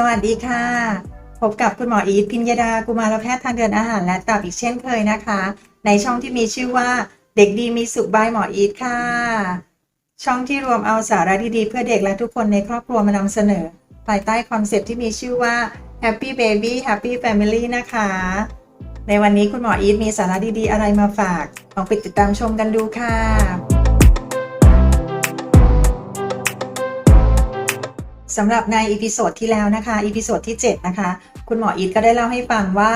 สวัสดีค่ะ พบกับคุณหมออีทพิญญาดา กุมารแพทย์ทางเดินอาหารและตับอีกเช่นเคยนะคะ ในช่องที่มีชื่อว่าเด็กดีมีสุขบายหมออีทค่ะ ช่องที่รวมเอาสาระดีๆเพื่อเด็กและทุกคนในครอบครัวมานำเสนอ ภายใต้คอนเซปต์ที่มีชื่อว่า Happy Baby Happy Family นะคะ ในวันนี้คุณหมออีทมีสาระดีๆ อะไรมาฝากลองไปติดตามชมกันดูค่ะ สำหรับในอีพิโซดที่แล้วนะคะอีพิโซดที่ 7 นะคะ คุณหมออีทก็ได้เล่าให้ฟังว่า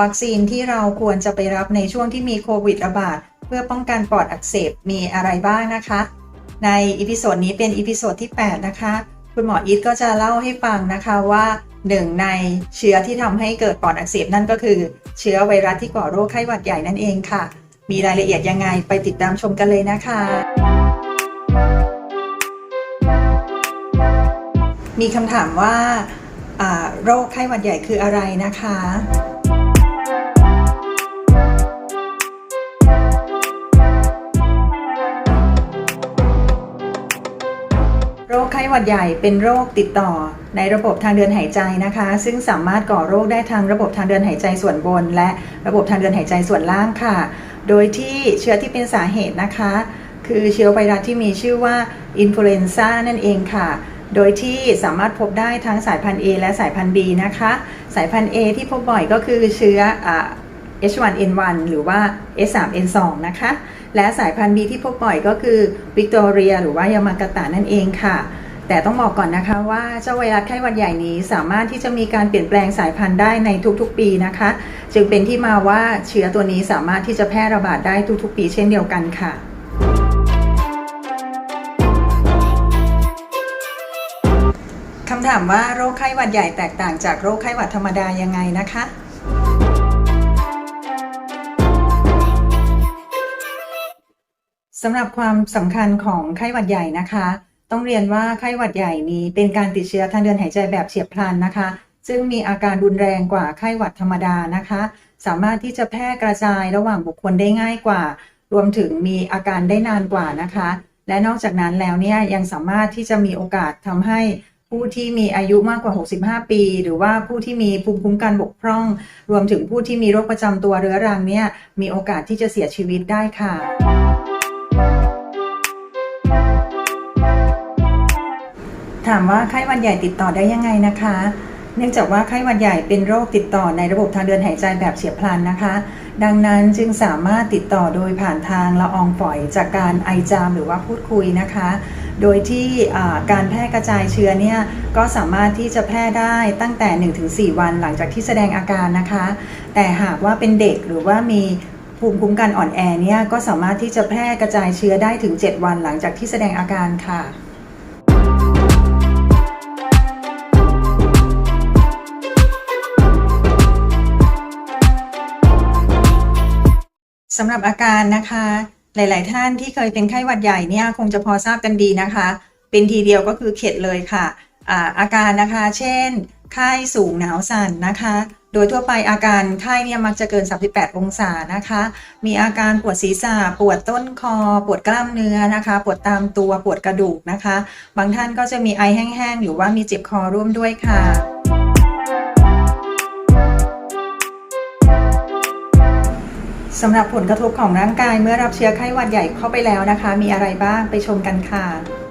วัคซีนที่เราควรจะไปรับในช่วงที่มีโควิดระบาด เพื่อป้องกันปอดอักเสบมีอะไรบ้างนะคะ ในอีพิโซดนี้เป็นอีพิโซดที่ 8 นะคะ คุณหมออีทก็จะเล่าให้ฟังนะคะว่าหนึ่งในเชื้อที่ทำให้เกิดปอดอักเสบนั่นก็คือ เชื้อไวรัสที่ก่อโรคไข้หวัดใหญ่นั่นเองค่ะ มีรายละเอียดยังไงไปติดตามชมกันเลยนะคะ มีคำถามว่าโรคไข้หวัดใหญ่คืออะไรนะคะโรคไข้หวัดใหญ่เป็นโรคติดต่อในระบบทางเดินหายใจนะคะ ซึ่งสามารถก่อโรคได้ทางระบบทางเดินหายใจส่วนบน และระบบทางเดินหายใจส่วนล่างค่ะ โดยที่เชื้อที่เป็นสาเหตุนะคะ คือเชื้อไวรัสที่มีชื่อว่าอินฟลูเอนซ่านั่นเองค่ะ โดยที่สามารถพบได้ทั้งสายพันธุ์ A และสายพันธุ์ B นะคะ สายพันธุ์ A ที่พบบ่อยก็คือเชื้ออ H1N1 หรือว่า S3N2 นะคะ และสายพันธุ์ B ที่พบบ่อยก็คือวิกตอเรียหรือว่ายามากาตะนั่นเองค่ะ แต่ต้องบอกก่อนนะคะว่าเจ้าไวรัสไข้หวัดใหญ่นี้สามารถที่จะมีการเปลี่ยนแปลงสายพันธุ์ได้ในทุกๆปีนะคะ จึงเป็นที่มาว่าเชื้อตัวนี้สามารถที่จะแพร่ระบาดได้ทุกๆ ปีเช่นเดียวกันค่ะ ถามว่าโรคไข้หวัดใหญ่แตกต่างจากโรคไข้หวัดธรรมดายังไงนะคะ สำหรับความสำคัญของไข้หวัดใหญ่นะคะ ต้องเรียนว่าไข้หวัดใหญ่นี้เป็นการติดเชื้อทางเดินหายใจแบบเฉียบพลันนะคะ ซึ่งมีอาการรุนแรงกว่าไข้หวัดธรรมดานะคะ สามารถที่จะแพร่กระจายระหว่างบุคคลได้ง่ายกว่า รวมถึงมีอาการได้นานกว่านะคะ และนอกจากนั้นแล้วเนี่ยยังสามารถที่จะมีโอกาสทำให้ ผู้ที่มีอายุมากกว่า 65 ปี หรือว่าผู้ที่มีภูมิคุ้มกันบกพร่อง รวมถึงผู้ที่มีโรคประจำตัวเรื้อรังเนี่ยมีโอกาสที่จะเสียชีวิตได้ค่ะถามว่าไข้หวัดใหญ่ติดต่อได้ยังไงนะคะ เนื่องจากว่าไข้หวัดใหญ่เป็นโรคติดต่อในระบบทางเดินหายใจแบบเฉียบพลันนะคะ ดังนั้นจึงสามารถติดต่อโดยผ่านทางละอองฝอยจากการไอจามหรือว่าพูดคุยนะคะ โดยที่การแพร่กระจายเชื้อเนี่ยก็สามารถที่จะแพร่ได้ตั้งแต่ 1-4 วันหลังจากที่แสดงอาการนะคะ แต่หากว่าเป็นเด็กหรือว่ามีภูมิคุ้มกันอ่อนแอเนี่ยก็สามารถที่จะแพร่กระจายเชื้อได้ถึง 7 วันหลังจากที่แสดงอาการค่ะ สำหรับอาการนะคะ หลาย ๆ ท่านที่เคยเป็นไข้หวัดใหญ่เนี่ยคงจะพอทราบกันดีนะคะ เป็นทีเดียวก็คือเข็ดเลยค่ะอาอาการนะคะ เช่น ไข้สูงหนาวสั่นนะคะ โดยทั่วไปอาการไข้เนี่ยมักจะเกิน 38 องศานะคะ มีอาการปวดศีรษะ ปวดต้นคอ ปวดกล้ามเนื้อนะคะ ปวดตามตัว ปวดกระดูกนะคะ บางท่านก็จะมีไอแห้ง ๆ หรือว่ามีเจ็บคอร่วมด้วยค่ะ สำหรับผลกระทบของร่างกายเมื่อรับเชื้อไข้หวัดใหญ่เข้าไปแล้วนะคะ มีอะไรบ้างไปชมกันค่ะ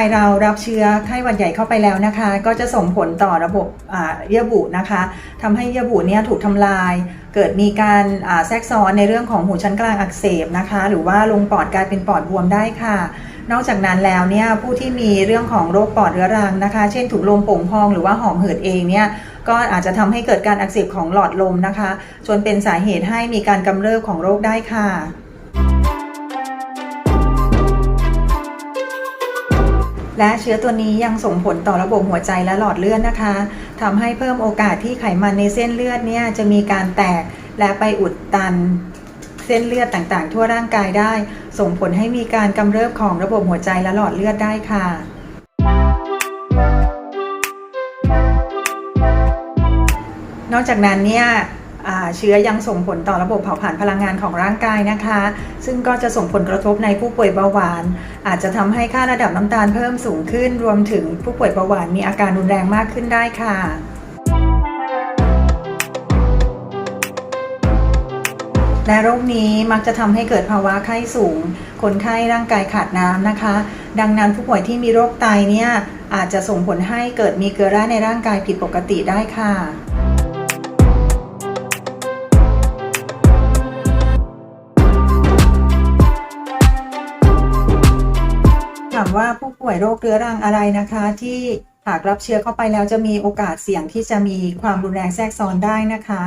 ายเรารับเชื้อไข้หวัดใหญ่เข้าไปแล้วนะคะ ก็จะส่งผลต่อระบบเยื่อบุนะคะทำให้เยื่อบุเนี่ยถูกทำลาย เกิดมีการแทรกซ้อนในเรื่องของหูชั้นกลางอักเสบนะคะ หรือว่าลงปอดกลายเป็นปอดบวมได้ค่ะ นอกจากนั้นแล้วเนี่ยผู้ที่มีเรื่องของโรคปอดเรื้อรังนะคะ เช่นถุงลมโป่งพองหรือว่าหอบหืดเองเนี่ยก็อาจจะทำให้เกิดการอักเสบของหลอดลมนะคะจนเป็นสาเหตุให้มีการกำเริบของโรคได้ค่ะ และเชื้อตัวนี้ยังส่งผลต่อระบบหัวใจและหลอดเลือดนะคะทำให้เพิ่มโอกาสที่ไขมันในเส้นเลือดเนี่ยจะมีการแตกและไปอุดตันเส้นเลือดต่างๆ ทั่วร่างกายได้ ส่งผลให้มีการกำเริบของระบบหัวใจและหลอดเลือดได้ค่ะนอกจากนั้นเนี่ย เชื้อยังส่งผลต่อระบบเผาผลาญพลังงานของร่างกายนะคะ ซึ่งก็จะส่งผลกระทบในผู้ป่วยเบาหวาน อาจจะทำให้ค่าระดับน้ำตาลเพิ่มสูงขึ้น รวมถึงผู้ป่วยเบาหวานมีอาการรุนแรงมากขึ้นได้ค่ะและโรคนี้มักจะทำให้เกิดภาวะไข้สูง คนไข้ร่างกายขาดน้ำนะคะ ดังนั้นผู้ป่วยที่มีโรคไตเนี่ยอาจจะส่งผลให้เกิดมีเกลือแร่ในร่างกายผิดปกติได้ค่ะามว่าผู้ป่วยโรคเรื้อรังอะไรนะคะ ที่หากรับเชื้อเข้าไปแล้วจะมีโอกาสเสี่ยงที่จะมีความรุนแรงแทรกซ้อนได้นะคะ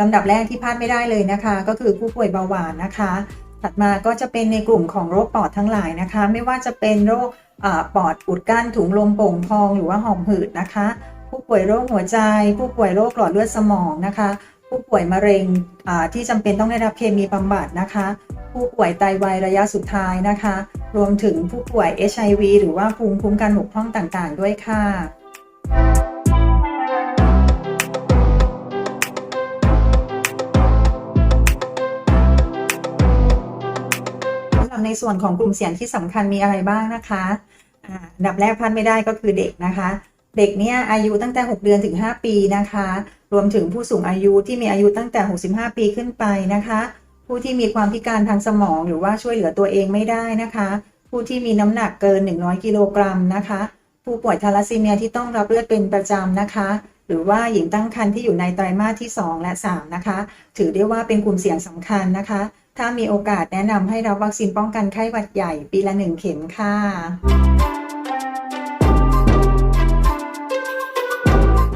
ลำดับแรกที่พลาดไม่ได้เลยนะคะ ก็คือผู้ป่วยเบาหวานนะคะ ถัดมาก็จะเป็นในกลุ่มของโรคปอดทั้งหลายนะคะ ไม่ว่าจะเป็นโรคอปอดอุดกั้นถุงลมโป่งพองหรือว่าหอบหืดนะคะ ผู้ป่วยโรคหัวใจ ผู้ป่วยโรคหลอดเลือดสมองนะคะ ผู้ป่วยมะเร็งที่จำเป็นต้องได้รับเคมีบำบัดนะคะ ผู้ป่วยไตวายระยะสุดท้ายนะคะ รวมถึงผู้ป่วย HIV หรือว่าภูมิคุ้มกันบกพร่องต่างๆ ด้วยค่ะสำหรับในส่วนของกลุ่มเสี่ยงที่สำคัญมีอะไรบ้างนะคะอ่าอันดับแรกพลาดไม่ได้ก็คือเด็กนะคะ เด็กเนี่ยอายุตั้งแต่ 6 เดือนถึง 5 ปีนะคะ รวมถึงผู้สูงอายุที่มีอายุตั้งแต่ 65 ปีขึ้นไปนะคะ ผู้ที่มีความพิการทางสมองหรือว่าช่วยเหลือตัวเองไม่ได้นะคะ ผู้ที่มีน้ำหนักเกิน 100 กิโลกรัมนะคะ ผู้ป่วยทาลัสซีเมียที่ต้องรับเลือดเป็นประจำนะคะ หรือว่าหญิงตั้งครรภ์ที่อยู่ในไตรมาสที่ 2 และ 3 นะคะ ถือได้ว่าเป็นกลุ่มเสี่ยงสำคัญนะคะ ถ้ามีโอกาสแนะนำให้รับวัคซีนป้องกันไข้หวัดใหญ่ปีละ 1 เข็มค่ะ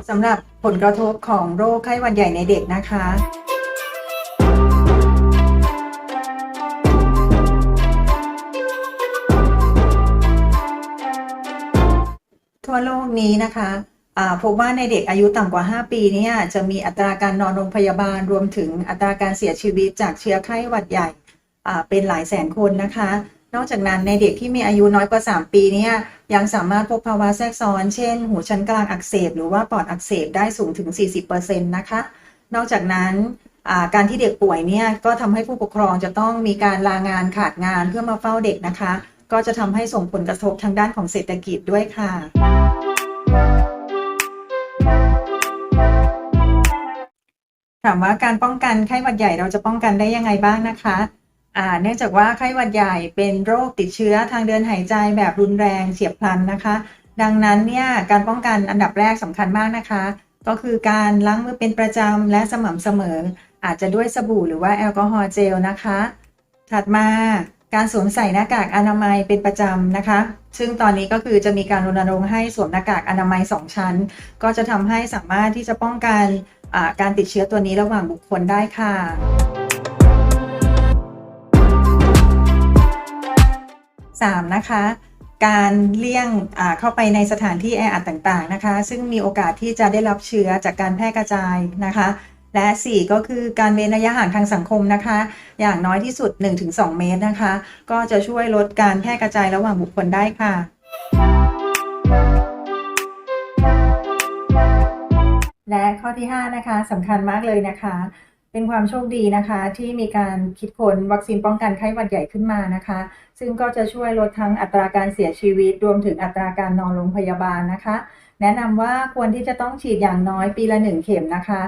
สำหรับผลกระทบของโรคไข้หวัดใหญ่ในเด็กนะคะ นี้นะคะพบว่าในเด็กอายุต่ำกว่า 5 ปีนี่จะมีอัตราการนอนโรงพยาบาลรวมถึงอัตราการเสียชีวิตจากเชื้อไข้หวัดใหญ่เป็นหลายแสนคนนะคะ นอกจากนั้นในเด็กที่มีอายุน้อยกว่า 3 ปีนี่ยังสามารถพบภาวะแทรกซ้อน เช่น หูชั้นกลางอักเสบหรือว่าปอดอักเสบได้สูงถึง 40%นะคะ นอกจากนั้นการที่เด็กป่วยเนี่ยก็ทำให้ผู้ปกครองจะต้องมีการลางานขาดงานเพื่อมาเฝ้าเด็กนะคะ ก็จะทำให้ส่งผลกระทบทางด้านของเศรษฐกิจด้วยค่ะ ถามว่าการป้องกันไข้หวัดใหญ่เราจะป้องกันได้ยังไงบ้างนะคะเนื่องจากว่าไข้หวัดใหญ่เป็นโรคติดเชื้อทางเดินหายใจแบบรุนแรงเฉียบพลันนะคะ ดังนั้นเนี่ยการป้องกันอันดับแรกสำคัญมากนะคะ ก็คือการล้างมือเป็นประจำและสม่ำเสมอ อาจจะด้วยสบู่หรือว่าแอลกอฮอล์เจลนะคะ ถัดมา การสวมใส่หน้ากากอนามัยเป็นประจำนะคะ ซึ่งตอนนี้ก็คือจะมีการรณรงค์ให้สวมหน้ากากอนามัย 2 ชั้น ก็จะทำให้สามารถที่จะป้องกันการติดเชื้อตัวนี้ระหว่างบุคคลได้ค่ะ 3. นะคะการเลี่ยงเข้าไปในสถานที่แออัดต่างๆนะคะ ซึ่งมีโอกาสที่จะได้รับเชื้อจากการแพร่กระจายนะคะ และ 4 ก็คือการเว้นระยะห่างทางสังคมนะคะ อย่างน้อยที่สุด 1-2 เมตรนะคะ ก็จะช่วยลดการแพร่กระจายระหว่างบุคคลได้ค่ะ และข้อที่ 5 นะคะสำคัญมากเลยนะคะเป็นความโชคดีนะคะที่มีการคิดค้นวัคซีนป้องกันไข้หวัดใหญ่ขึ้นมานะคะ ซึ่งก็จะช่วยลดทั้งอัตราการเสียชีวิต รวมถึงอัตราการนอนโรงพยาบาลนะคะ แนะนำว่าควรที่จะต้องฉีดอย่างน้อยปีละ1เข็มนะคะ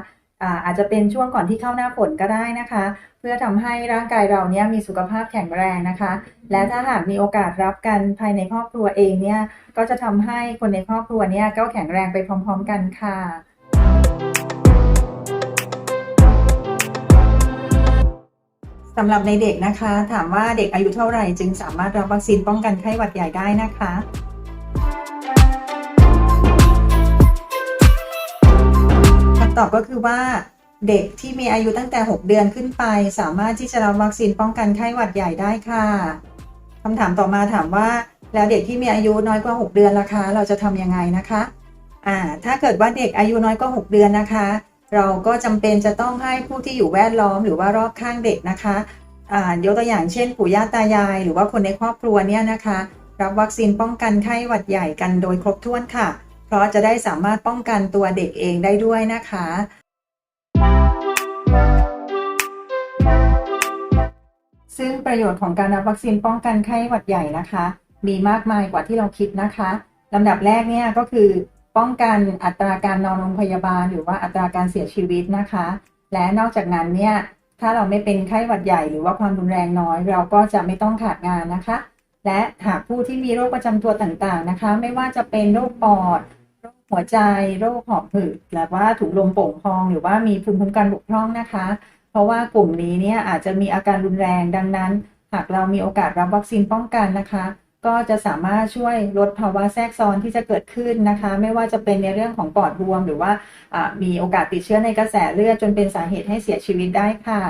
อ่าอาจจะเป็นช่วงก่อนที่เข้าหน้าฝนก็ได้นะคะ เพื่อทำให้ร่างกายเราเนี่ยมีสุขภาพแข็งแรงนะคะ และถ้าหากมีโอกาสรับกันภายในครอบครัวเองเนี่ยก็จะทำให้คนในครอบครัวเนี่ยก็แข็งแรงไปพร้อม ๆ กันค่ะสำหรับในเด็กนะคะ ถามว่าเด็กอายุเท่าไหร่จึงสามารถรับวัคซีนป้องกันไข้หวัดใหญ่ได้นะคะ ตอบก็คือว่าเด็กที่มีอายุตั้งแต่ 6 เดือนขึ้นไป สามารถที่จะรับวัคซีนป้องกันไข้หวัดใหญ่ได้ค่ะคำถามต่อมาถามว่า แล้วเด็กที่มีอายุน้อยกว่า 6 เดือนล่ะคะ เราจะทำยังไงนะคะอ่าถ้าเกิดว่าเด็กอายุน้อยกว่า 6 เดือนนะคะ เราก็จำเป็นจะต้องให้ผู้ที่อยู่แวดล้อมหรือว่ารอบข้างเด็กนะคะอ่ายกตัวอย่างเช่นปู่ย่าตายาย หรือว่าคนในครอบครัวเนี่ยนะคะ รับวัคซีนป้องกันไข้หวัดใหญ่กันโดยครบถ้วนค่ะ เพราะจะได้สามารถป้องกันตัวเด็กเองได้ด้วยนะคะ ซึ่งประโยชน์ของการรับวัคซีนป้องกันไข้หวัดใหญ่นะคะ มีมากมายกว่าที่เราคิดนะคะลำดับแรกเนี่ยก็คือป้องกันอัตราการนอนโรงพยาบาล หรือว่าอัตราการเสียชีวิตนะคะ และนอกจากนั้นเนี่ยถ้าเราไม่เป็นไข้หวัดใหญ่หรือว่าความรุนแรงน้อย เราก็จะไม่ต้องขาดงานนะคะ และหากผู้ที่มีโรคประจำตัวต่างๆนะคะ ไม่ว่าจะเป็นโรคปอด หัวใจโรคหอบหืดหรือว่าถุงลมโป่งพอง หรือว่ามีภูมิคุ้มกันบกพร่องนะคะ เพราะว่ากลุ่มนี้เนี่ยอาจจะมีอาการรุนแรงดังนั้น หากเรามีโอกาสรับวัคซีนป้องกันนะคะ ก็จะสามารถช่วยลดภาวะแทรกซ้อนที่จะเกิดขึ้นนะคะ ไม่ว่าจะเป็นในเรื่องของปอดบวม หรือว่าอ่ามีโอกาสติดเชื้อในกระแสเลือดจนเป็นสาเหตุให้เสียชีวิตได้ค่ะ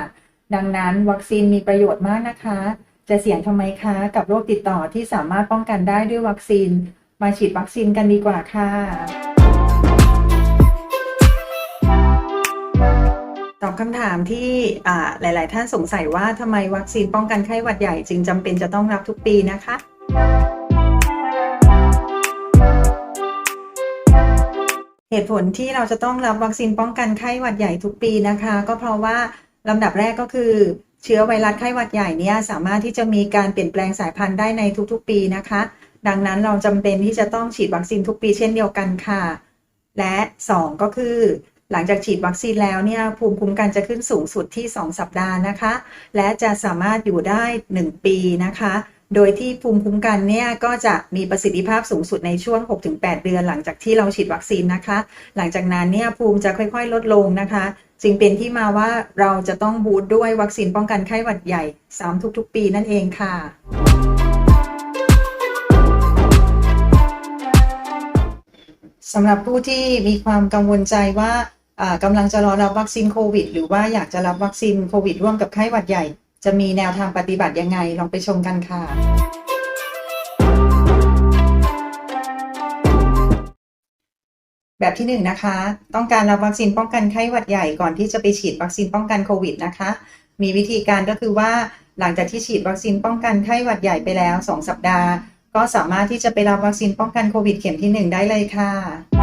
ดังนั้นวัคซีนมีประโยชน์มากนะคะ จะเสี่ยงทำไมคะกับโรคติดต่อที่สามารถป้องกันได้ด้วยวัคซีนมาฉีดวัคซีนกันดีกว่าค่ะ คำถามที่อ่าหลาย ๆ ท่านสงสัยว่าทำไมวัคซีนป้องกันไข้หวัดใหญ่จึงจำเป็นจะต้องรับทุกปีนะคะเหตุผลที่เราจะต้องรับวัคซีนป้องกันไข้หวัดใหญ่ทุกปีนะคะ ก็เพราะว่าลำดับแรกก็คือ เชื้อไวรัสไข้หวัดใหญ่เนี่ยสามารถที่จะมีการเปลี่ยนแปลงสายพันธุ์ได้ในทุกๆ ปีนะคะ ดังนั้นเราจำเป็นที่จะต้องฉีดวัคซีนทุกปีเช่นเดียวกันค่ะ และ 2 ก็คือ หลังจากฉีดวัคซีนแล้วเนี่ยภูมิคุ้มกันจะขึ้นสูงสุดที่ 2 สัปดาห์นะคะ และจะสามารถอยู่ได้ 1 ปีนะคะ โดยที่ภูมิคุ้มกันเนี่ยก็จะมีประสิทธิภาพสูงสุดในช่วง 6-8 เดือน หลังจากที่เราฉีดวัคซีนนะคะ หลังจากนั้นเนี่ยภูมิจะค่อยๆ ลดลงนะคะ จึงเป็นที่มาว่าเราจะต้องบูตด้วยวัคซีนป้องกันไข้หวัดใหญ่ซ้ำทุกๆ ปีนั่นเองค่ะสำหรับผู้ที่มีความกังวลใจว่า กำลังจะรอรับวัคซีนโควิด หรือว่าอยากจะรับวัคซีนโควิด ร่วมกับไข้หวัดใหญ่ จะมีแนวทางปฏิบัติยังไง ลองไปชมกันค่ะ แบบที่หนึ่งนะคะ ต้องการรับวัคซีนป้องกันไข้หวัดใหญ่ก่อนที่จะไปฉีดวัคซีนป้องกันโควิดนะคะ มีวิธีการก็คือว่าหลังจากที่ฉีดวัคซีนป้องกันไข้หวัดใหญ่ไปแล้ว 2 สัปดาห์ ก็สามารถที่จะไปรับวัคซีนป้องกันโควิดเข็มที่ 1 ได้เลยค่ะ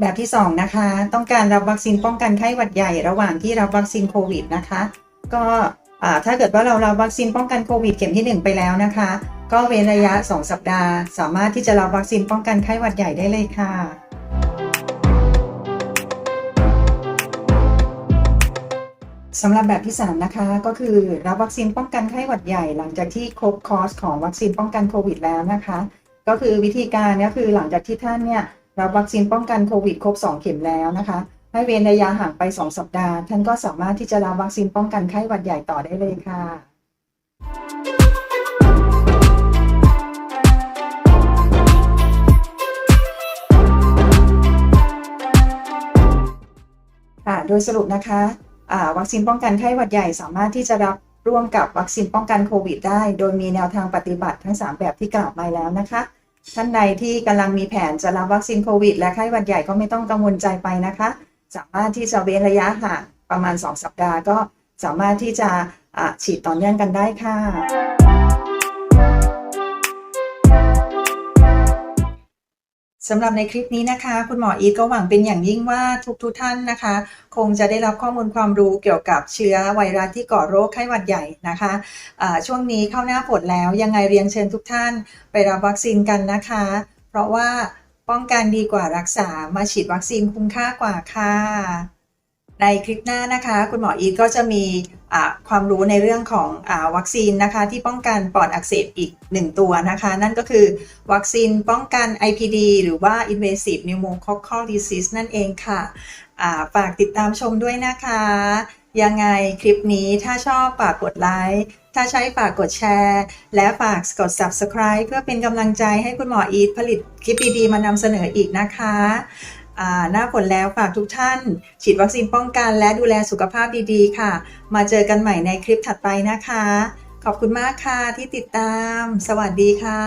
แบบที่ 2 นะคะ ต้องการรับวัคซีนป้องกันไข้หวัดใหญ่ระหว่างที่รับวัคซีนโควิดนะคะ ก็ถ้าเกิดว่าเรารับวัคซีนป้องกันโควิดเข็มที่ 1 ไปแล้วนะคะ ก็เว้นระยะ 2 สัปดาห์ สามารถที่จะรับวัคซีนป้องกันไข้หวัดใหญ่ได้เลยค่ะสำหรับแบบที่ 3 นะคะ ก็คือรับวัคซีนป้องกันไข้หวัดใหญ่ หลังจากที่ครบคอร์สของวัคซีนป้องกันโควิดแล้วนะคะ ก็คือวิธีการก็คือหลังจากที่ท่านเนี่ย รับวัคซีนป้องกันโควิดครบ 2 เข็มแล้วนะคะ ให้เว้นระยะห่างไป 2 สัปดาห์ ท่านก็สามารถที่จะรับวัคซีนป้องกันไข้หวัดใหญ่ต่อได้เลยค่ะค่ะโดยสรุปนะคะวัคซีนป้องกันไข้หวัดใหญ่สามารถที่จะรับร่วมกับวัคซีนป้องกันโควิดได้ โดยมีแนวทางปฏิบัติทั้ง 3 แบบที่กล่าวไปแล้วนะคะ ท่านใดที่กำลังมีแผนจะรับวัคซีนโควิด และไข้หวัดใหญ่ก็ไม่ต้องกังวลใจไปนะคะ สามารถที่จะเว้นระยะห่างประมาณ 2 สัปดาห์ก็สามารถที่จะฉีดต่อเนื่องกันได้ค่ะ สำหรับในคลิปนี้นะคะ คุณหมออีทก็หวังเป็นอย่างยิ่งว่าทุกทุกท่านนะคะ คงจะได้รับข้อมูลความรู้เกี่ยวกับเชื้อไวรัสที่ก่อโรคไข้หวัดใหญ่นะคะะช่วงนี้เข้าหน้าฝนแล้วยังไงเรียนเชิญทุกท่านไปรับวัคซีนกันนะคะ เพราะว่าป้องกันดีกว่ารักษามาฉีดวัคซีนคุ้มค่ากว่าค่ะ ในคลิปหน้านะคะ คุณหมออีทก็จะมีความรู้ในเรื่องของอวัคซีนนะคะ ที่ป้องกันปอดอักเสบอีก 1 ตัวนะคะ นั่นก็คือวัคซีนป้องกัน IPD หรือว่า Invasive Pneumococcal Disease นั่นเองค่ะฝากติดตามชมด้วยนะคะ ยังไงคลิปนี้ถ้าชอบฝากกดไลค์ถ้าใช้ฝากกดแชร์ และฝากกด Subscribe เพื่อเป็นกำลังใจให้คุณหมออีทผลิตคลิปดีๆมานำเสนออีกนะคะ หน้าฝนแล้วฝากทุกท่าน ฉีดวัคซีนป้องกันและดูแลสุขภาพดีๆ ค่ะ มาเจอกันใหม่ในคลิปถัดไปนะคะ ขอบคุณมากค่ะที่ติดตาม สวัสดีค่ะ